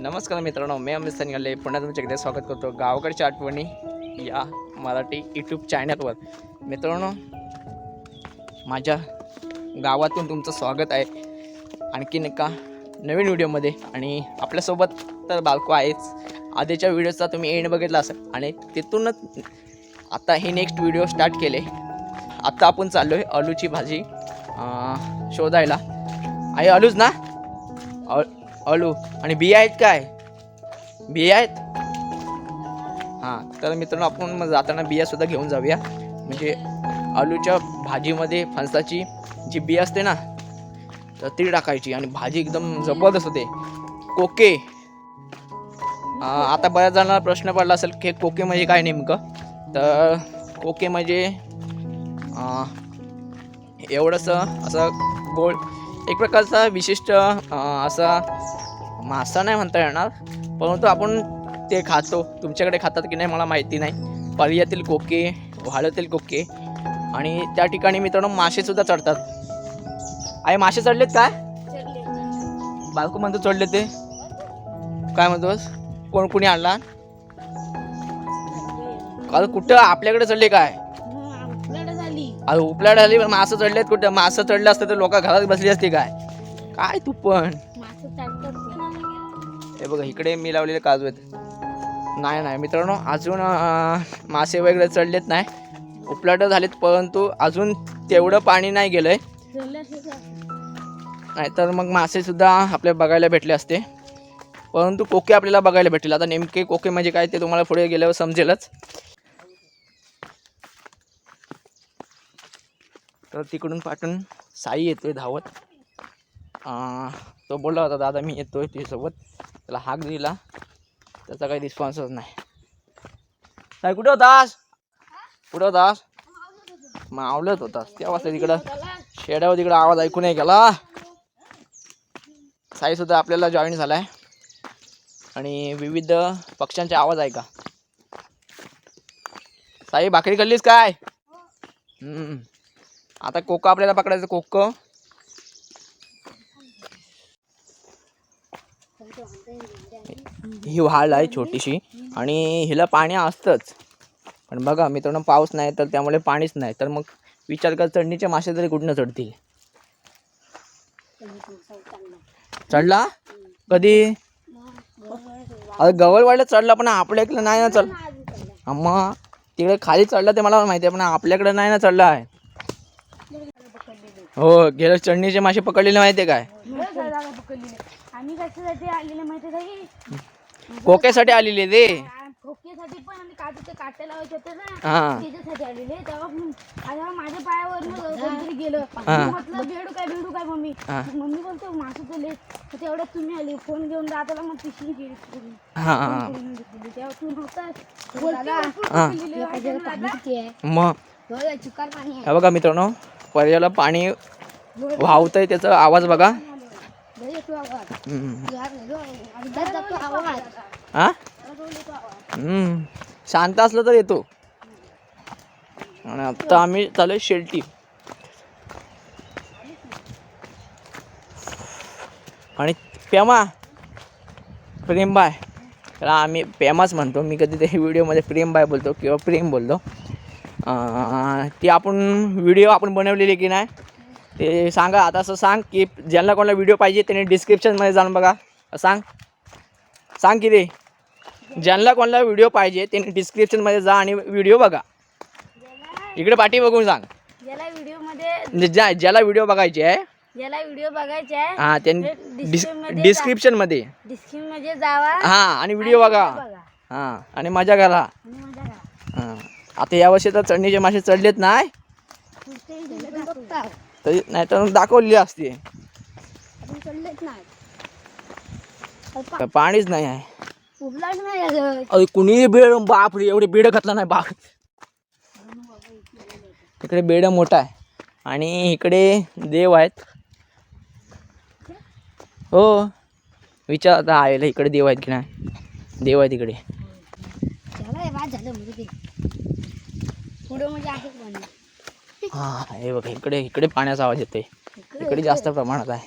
नमस्कार मित्रांनो मी अमित सनिगाले पुन्हा तुमच्या एकदा स्वागत करतो गावाकडच्या आठवणी या मराठी यूट्यूब चॅनलवर मित्रांनो माझ्या गावातून तुमचं स्वागत आहे. आणखीन एका नवीन व्हिडिओमध्ये आणि आपल्यासोबत तर बालको आहेच. आधीच्या व्हिडिओचा तुम्ही एंड बघितला असेल. आणि तिथूनच आता हे नेक्स्ट व्हिडिओ स्टार्ट केले. आत्ता आपण चाललो आहे आलूची भाजी शोधायला. आहे आलूच ना? आलू आणि बिया आहेत काय? बिया आहेत? हां तर मित्रांनो आपण मग जाताना बियासुद्धा घेऊन जाऊया. म्हणजे आलूच्या भाजीमध्ये फणसाची जी बिया असते ना तर ती टाकायची आणि भाजी एकदम जबरदस्त होते. कोके. आता बऱ्याच जणांना प्रश्न पडला असेल की कोके म्हणजे काय नेमकं? तर कोके म्हणजे एवढंसं असं गोल एक प्रकारचा विशिष्ट असा मासा नाही म्हणता येणार परंतु आपण ते खातो. तुमच्याकडे खातात की नाही मला माहिती नाही. पर्यातील कोके वाळ्यातील कोके आणि त्या ठिकाणी मित्रांनो मासेसुद्धा चढतात. आहे मासे चढलेत काय? बालको म्हणतो चढले ते. काय म्हणतोस? कोण कुणी आणला? काल कुठं आपल्याकडे चढले काय? अरे उपलाड आली पण मासं चढलेत कुठं? मासं चढलं असतं तर लोक घरात बसली असते काय? काय तू पण? हे बघा इकडे मी लावलेले काजू आहेत. नाही नाही मित्रांनो अजून मासे वगैरे चढलेत नाही. उपलाट झालेत परंतु अजून तेवढं पाणी नाही गेलंय. नाहीतर मग मासे सुद्धा आपल्याला बघायला भेटले असते. परंतु कोके आपल्याला बघायला भेटतील. आता नेमके कोके म्हणजे काय ते तुम्हाला पुढे गेल्यावर समजेलच. तर तिकडून पाठून साई येतोय धावत. तो बोलला होता दादा मी येतोय तुझ्यासोबत. त्याला हाक दिला. त्याचा काही रिस्पॉन्सच नाही. साई कुठे होतास? कुठं होतास? मावलत होतास. त्या वाजता तिकडं शेड्यावर तिकडं आवाज ऐकू नाही गेला. साई सुद्धा आपल्याला जॉईन झालाय. आणि विविध पक्ष्यांचे आवाज ऐका. साई भाकरी खाल्लीस काय? हम्म. आता कोक आपल्याला पकडायचं कोक. ही वाळ आहे छोटीशी. आणि हिला पाणी असतंच. पण बघा मित्रांनो पाऊस नाही तर त्यामुळे पाणीच नाही. तर मग विचार कर चढणीचे मासे तरी कुठनं चढतील? चढला? कधी? अरे गवळवाड्यात चढला पण आपल्या इकडे नाही ना चढ मग तिकडे खाली चढला ते मला माहिती आहे पण आपल्याकडे नाही ना चढला आहे. हो गेल्या चढणीचे मासे पकडलेले माहिती आहे काय? आम्ही कशासाठी आलेले माहिती आहे कोक्यासाठी आलेले ते खोकेसाठी पण आणि काटे ते काटे लावायचे होते ना. हा. त्याच्यासाठी आलेले तेव्हा आता माझ्या पायावर कोणतरी गेलं. हा. मी म्हटलं भेडू काय भेडू काय मम्मी? हा. मग मम्मी बोलतो मासू चले तर तेवढ्यात तुम्ही आली फोन घेऊन मग पिशवी गेली. हा. हा फोन करून घेतलेली. तेव्हा तू नव्हतास बोलते भरपूर हा. गेलेली आहे ना दादा. मग? चिकार पाणी आहे. हे बघा मित्रांनो. पर्याला पाणी वाहतंय त्याचा आवाज बघा. हा? शांत असलं तर येतो. आणि आता आम्ही चालू शेल्टी. आणि पेमा. प्रेमबाय. त्याला आम्ही पेमाच म्हणतो. मी कधी त्या व्हिडिओमध्ये प्रेमबाय बोलतो किंवा प्रेम बोलतो. ती आपण व्हिडिओ आपण बनवलेली की नाही ते सांगा. आता असं सांग की ज्यांना कोणाला व्हिडिओ पाहिजे त्यांनी डिस्क्रिप्शनमध्ये जाऊन बघा. सांग. सांग की रे. ज्यांना कोणाला व्हिडिओ पाहिजे त्यांनी डिस्क्रिप्शनमध्ये जा आणि व्हिडिओ बघा. इकडे पाठी बघून सांग. ज्याला म्हणजे ज्या ज्याला व्हिडिओ बघायचे आहे ज्याला व्हिडिओ बघायचा आहे हां त्यांनी डिस डिस्क्रिप्शनमध्ये डिस्क्रिप्शनमध्ये डिस्क्रिप्शनमध्ये. जावा हां आणि व्हिडिओ बघा. हां आणि मजा करा. आणि मजा करा. हां. आता यावर्षी तर चढणीचे मासे चढलेत नाही. तरी नाही तर दाखवलेली असते. पाणीच नाही आहे. अरे कुणी बेड बाप रे एवढे बेड घातला नाही बाप. इकडे बेड मोठा आहे. आणि इकडे देव आहेत. हो. विचार आता आलेला इकडे देव आहेत की नाही? देव आहेत इकडे. हे म्हणजे आहे पाणी हा हे बघा इकडे इकडे पाण्याचा आवाज येतोय. इकडे जास्त प्रमाणात आहे.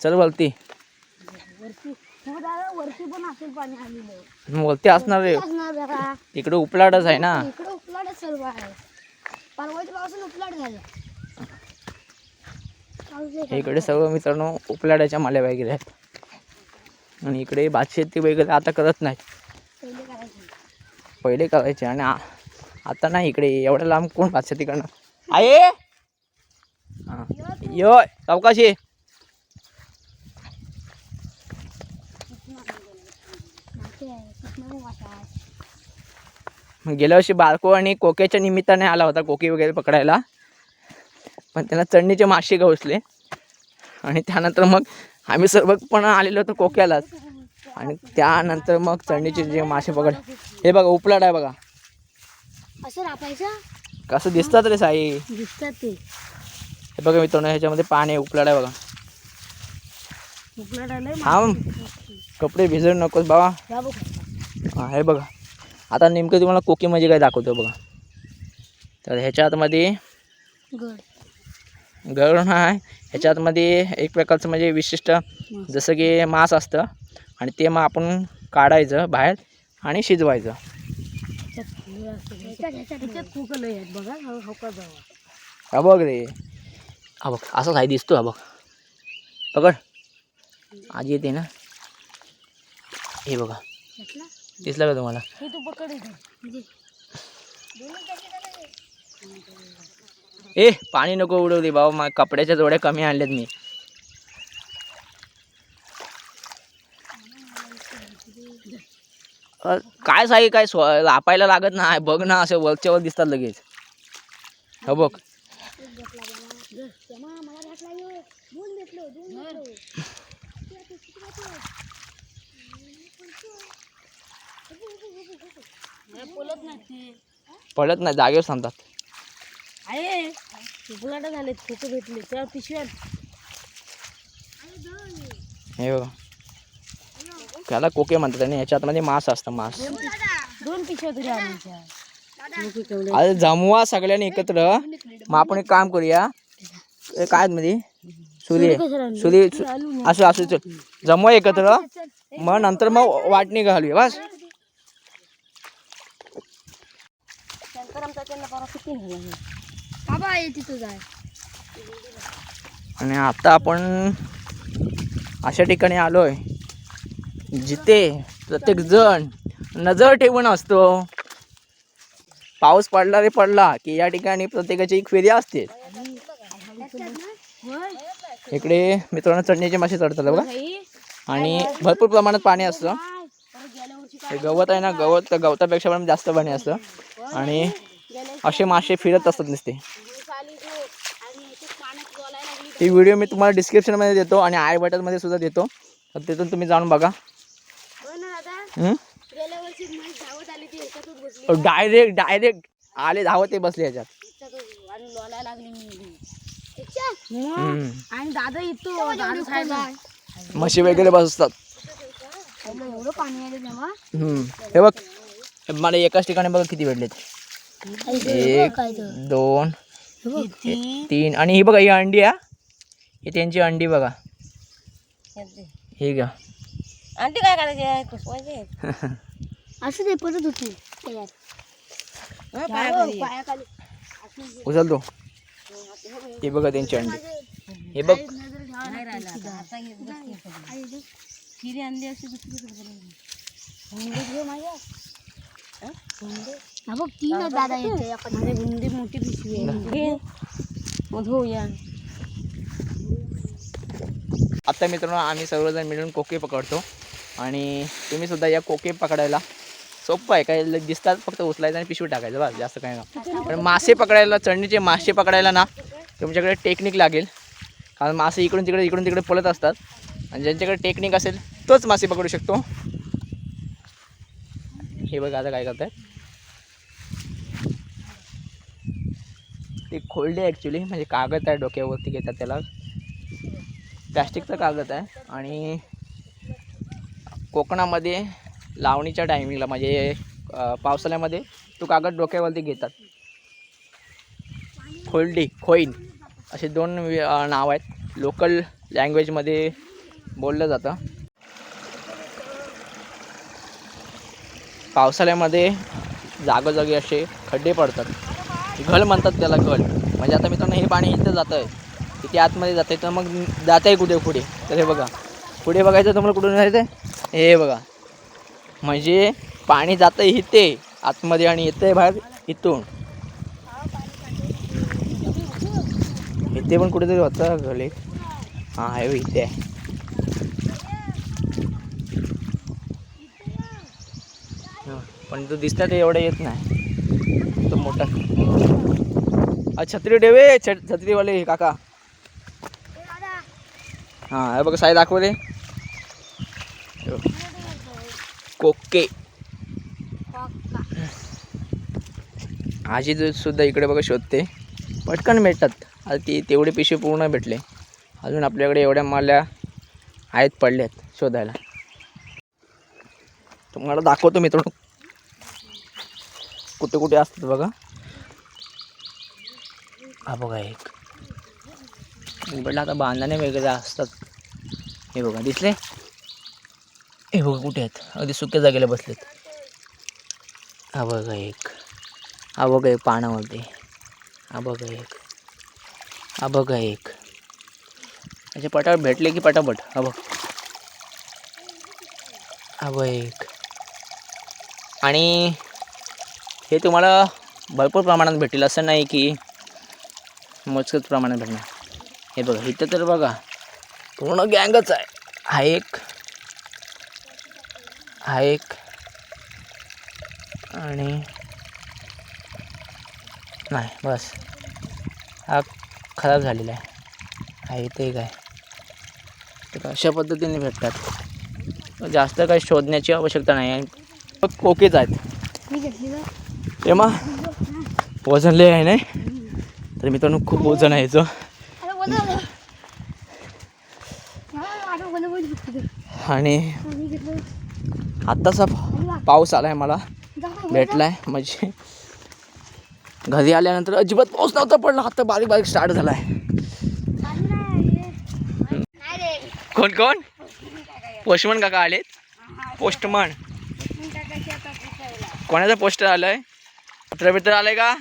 चल बोलती बोलते असणार रे असणार जरा. इकडे उपलाडच आहे ना. इकडे उपलाडच सर्व आहे. परवाच्या पावसानं उपलाट झालं. पाऊस लय इकडे सर्व मित्रांनो उपलाड्याच्या माल्या वगैरे आहेत. आणि इकडे भात शेती वगैरे आता करत नाही पहिले करायचं. आणि आता नाही इकडे एवढ्या लांब कोण शेती करणार आहे. यो वाटाय गेल्या वर्षी बारको आणि कोक्याच्या निमित्ताने आला होता कोकी वगैरे पकडायला. पण त्यांना चढणीचे मासे गवसले आणि त्यानंतर मग आम्ही सर्व पण आलेलो होतो कोक्यालाच. आणि त्यानंतर मग चढणीचे जे मासे पकड हे बघा उपलाड आहे बघा. असं रापायचं कसं दिसतात रे साई. दिसतात ते. हे बघा मित्रांनो ह्याच्यामध्ये पाणी आहे, उपलाड आहे बघा. आलंय थांब. कपडे भिजवू नकोस बाबा. हा हे बघा. आता नेमकं तुम्हाला कोकी म्हणजे काय दाखवतो बघा. तर ह्याच्या आतमध्ये गड गरण आहे ह्याच्या आतमध्ये एक प्रकारचं म्हणजे विशिष्ट जसं की मांस असतं आणि ते मग आपण काढायचं बाहेर आणि शिजवायचं त्याच्यात कुकल आहेत बघा हौका जावा हा बघ रे. हा बघ असं काही दिसतो हा बघ. पकड. आजी येते ना. हे बघा. दिसलं? का तुम्हाला? हे इथे. ए पाणी नको उडवू दे बाबा. मा कपड्याच्या जोड्या कमी आणल्यात मी. काय साई काय स्व लापायला लागत नाही. बघ ना असे वरच्या वर दिसतात लगेच. हो बघ. पडत नाही जागेवर उपलाटा झाले खोकं भेटले. त्या पिशव्यात हे बघा. त्याला कोके म्हणतात आणि ह्याच्या आतमध्ये मांस असतं मांस. दोन पिशव्या तरी आणायच्या. अरे जमवा सगळ्यांनी एकत्र. मग आपण एक काम करूया. काय मध्ये सुरी. सुरी असं असं चल. जमवा एकत्र. मग नंतर मग वाटणी घालूया बस. आणि आता आपण अशा ठिकाणी आलोय. जिथे प्रत्येक जण नजर ठेवून असतो. पाऊस पडला रे पडला की या ठिकाणी प्रत्येकाची एक फेरी असते. इकडे मित्रांनो चढण्याचे मासे चढतात बघा. आणि भरपूर प्रमाणात पाणी असतं. हे गवत आहे ना गवत तर गवतापेक्षा पण जास्त पाणी असतं. आणि असे मासे फिरत असतात नुसते. ही व्हिडिओ मी तुम्हाला डिस्क्रिप्शनमध्ये देतो आणि आय बटनमध्ये सुद्धा देतो. तर तिथून तुम्ही जाऊन बघा गेल्या वर्षी माझी धावत आली ती ह्याच्यातच बसली डायरेक्ट डायरेक्ट आले धावत ते बसले ह्याच्यात. ह्याच्यातच आणि लोळायला लागली मी. हम्म. आणि दादा येतो दादा साहेब म्हशी वगैरे बसतात. हे बघ मला एकाच ठिकाणी बघा किती भेटलेत एक दोन तीन. आणि ही बघा ही अंडी आहे ही त्यांची अंडी बघा. ही घ्या. आणते काय करायचे पुसवायचे असं ते परत होते पायाखाली. उचल तो. हे बघा त्यांची अंडी हे बघ. खिरी आणली अशी बघ तीन दादा येते माझ्या गुंडी मोठी पिशवी आहे. मग धुया आता मित्रांनो आम्ही सर्वजण मिळून कोके पकडतो. आणि तुम्ही सुद्धा या कोके पकडायला. सोपं आहे काय ल- दिसतात फक्त उचलायचं आणि पिशवी टाकायचं बस जास्त काय ना पण मासे पकडायला चढणीचे मासे पकडायला ना तुमच्याकडे टेक्निक लागेल. कारण मासे इकडून तिकडे इकडून तिकडे पळत असतात. आणि ज्यांच्याकडे टेक्निक असेल तोच मासे पकडू शकतो. हे बघा आता काय करतायत. ते खोलडे ॲक्च्युली म्हणजे कागद आहे डोक्यावरती घेतात त्याला. प्लॅस्टिकचा कागद आहे. आणि कोकणामध्ये लावणीच्या टायमिंगला म्हणजे पावसाळ्यामध्ये तो कागद डोक्यावरती घेतात. खोलडी खोईन असे दोन नाव आहेत. लोकल लँग्वेजमध्ये बोललं जातं. पावसाळ्यामध्ये जागोजागी असे खड्डे पडतात. घल म्हणतात त्याला घल. म्हणजे आता मित्रांनो हे पाणी इथं जातं आहे तिथे आतमध्ये जातं आहे तर मग जात आहे कुठे? पुढे. तर हे बघा. पुढे बघायचं तुम्हाला कुठून जायचं हे बघा. म्हणजे पाणी जातं इथे आतमध्ये आणि येतं बाहेर इथून. इथे पण कुठेतरी होतं गले हां आहे इथे. आहे पण तो दिसता ते एवढं येत नाही. तो मोठा. छत्री ठेवे छ छत्रीवाले काका. हां हे बघा साई दाखवले कोके. आजी दूध सुद्धा इकडे बघा शोधते. पटकन भेटतात. आता ती तेवढे पिशवे पूर्ण भेटले. अजून आपल्याकडे एवढ्या माल्या आहेत पडल्यात शोधायला. तुम्हाला दाखवतो मित्रांनो. कुठे कुठे असतात बघा. हा बघा एक. उघडला आता बांधणे वगैरे असतात. हे बघा दिसले? हे बघा कुठे आहेत. अगदी सुक्या जागेला बसलेत. हा बघा एक. हा बघा एक पानावरती. हा बघा एक. हा बघा एक. असे पटापट भेटले की पटापट. हा बघ. हा बघ एक. आणि हे तुम्हाला भरपूर प्रमाणात भेटेल असं नाही की मोजकंच प्रमाणात भेटणार. हे बघा इथं तर बघा पूर्ण गँगच आहे. हा एक हा एक. आणि नाही बस. हा खराब झालेला आहे. हा इथे एक आहे. तर अशा पद्धतीने भेटतात. जास्त काही शोधण्याची आवश्यकता नाही आहे. कोकेच आहेत. तेव्हा वजन लय आहे नाही? तर मित्रांनो खूप वजन आहे याचं. आणि आत्ताचा पाऊस आला आहे मला. भेटला आहे म्हणजे. घरी आल्यानंतर अजिबात पाऊस नव्हता पडला. आता बारीक बारीक स्टार्ट झाला आहे कोण कोण? पोस्टमन काका आलेत? पोस्टमन. कोणाचं पोस्टर आलंय? पत्र बित्र आलंय का?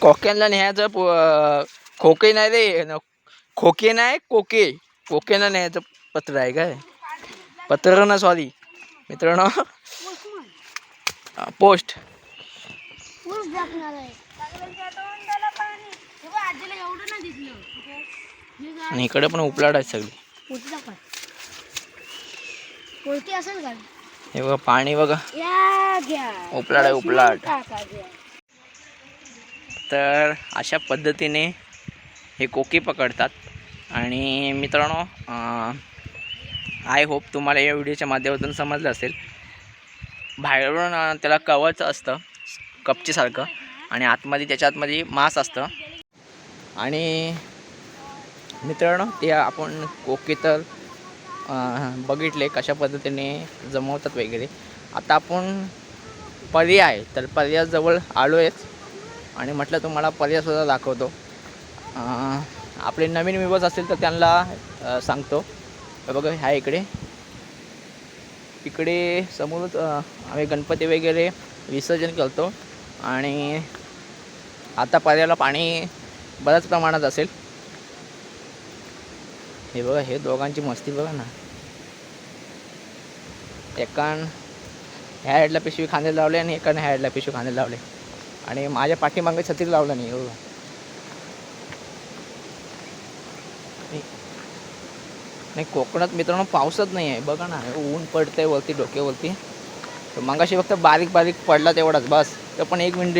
कोक्यांना न्यायचं पो खोके नाही रे. खोके नाही कोके. कोकेला न्यायचं पत्र आहे काय पत्र ना सॉरी। मित्रांनो पोस्ट। आणि इकडे पण उपलाड आहेत सगळी हे बघा पाणी बघा उपलाट उपलाड आहे उपलाड तर अशा पद्धतीने हे कोकी पकडतात. आणि मित्रांनो आय होप तुम्हाला या व्हिडिओच्या माध्यमातून समजलं असेल. बाहेरून त्याला कवच असतं कपचीसारखं आणि आतमध्ये त्याच्या आतमध्ये मांस असतं. आणि मित्रांनो ते आपण कोके तर बघितले कशा पद्धतीने जमवतात वगैरे. आता आपण पर्याय तर पर्यायाजवळ आलो आहेच आणि म्हटलं तुम्हाला पर्यायसुद्धा दाखवतो. आपले नवीन विवज असतील तर त्यांना सांगतो. हे बघा ह्या इकडे. इकडे समोरच आम्ही गणपती वगैरे विसर्जन करतो. आणि आता पर्याला पाणी बऱ्याच प्रमाणात असेल. हे बघा हे दोघांची मस्ती बघा ना. एकान ह्या हेडला पिशवी खांदे लावले आणि एकाने ह्या हेडला पिशवी खांदे लावले. आणि माझ्या पाठीमागे छत्री लावलं नाही बघा नाही कोकणात मित्रांनो पावसच नाही आहे. बघा ना ऊन पडतं आहे वरती डोक्यावरती. तर मगाशी फक्त बारीक बारीक पडला तेवढाच बस. तर पण एक मिनिट